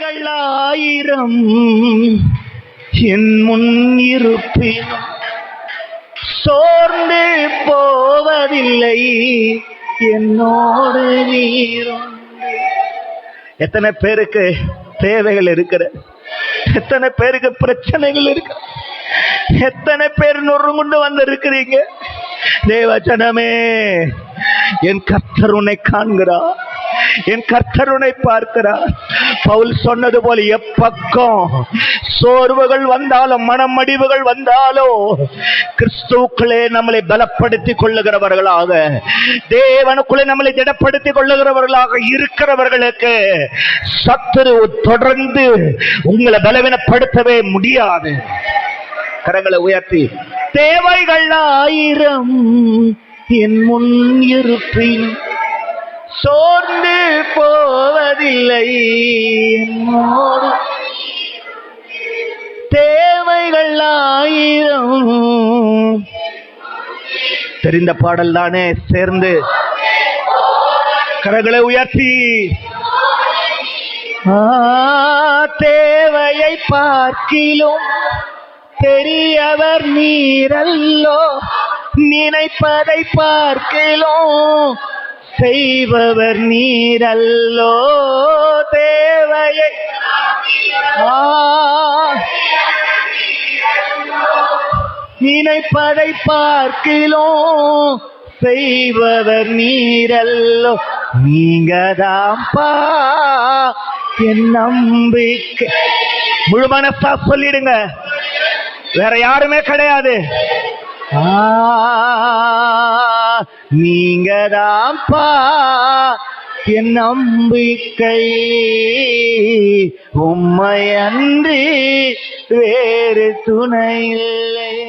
தேவைகள் ஆயிரம் என் முன் இருப்பினும் சோர்ந்து போவதில்லை. என்னோடு நீரும் எத்தனை பேருக்கு தேவைகள் இருக்கிற எத்தனை பேருக்கு பிரச்சனைகள் இருக்கு எத்தனை பேர் நொறுங்குண்டு வந்து இருக்கிறீங்க தேவச்சனமே என் கர்த்தர் உன்னை காண்கிறார் என் கர்த்தர் உன்னை பார்க்கிறார். பவுல் சொன்னது போல எப்பக்கம் சோர்வுகள் வந்தாலும் மனமடிவுகள் வந்தாலும் கிறிஸ்துக்களே நம்மளை பலப்படுத்திக் கொள்ளுகிறவர்களாக தேவனுக்குள்ளே நம்மளை திடப்படுத்திக் கொள்ளுகிறவர்களாக இருக்கிறவர்களுக்கு சத்துரு தொடர்ந்து உங்களை பலவீனப்படுத்தவே முடியாது. கரங்களை உயர்த்தி தேவைகள் ஆயிரம் என் முன் இருப்பின் சோர்ந்து போவதில்லை. என்னோடு தேவைகள் ஆயிரம். தெரிந்த பாடல் தானே சேர்ந்து. கரங்களை உயர்த்தி. ஆ, தேவையை பார்க்கிலும் பெரியவர் நீரல்லோ நினைப்பதை பார்க்கிலும் செய்பவர் நீரல்லோ தேவையை. ஆ, நினைப்பதை பார்க்கிலும் செய்பவர் நீரல்லோ. நீங்கதாம் பா என் நம்பிக்கை. முழு மனசா சொல்லிடுங்க. வேற யாருமே கிடையாது. ஆ, நீங்க தான்ப்பா என் நம்பிக்கை உம்மையன்றி வேறு துணை இல்லை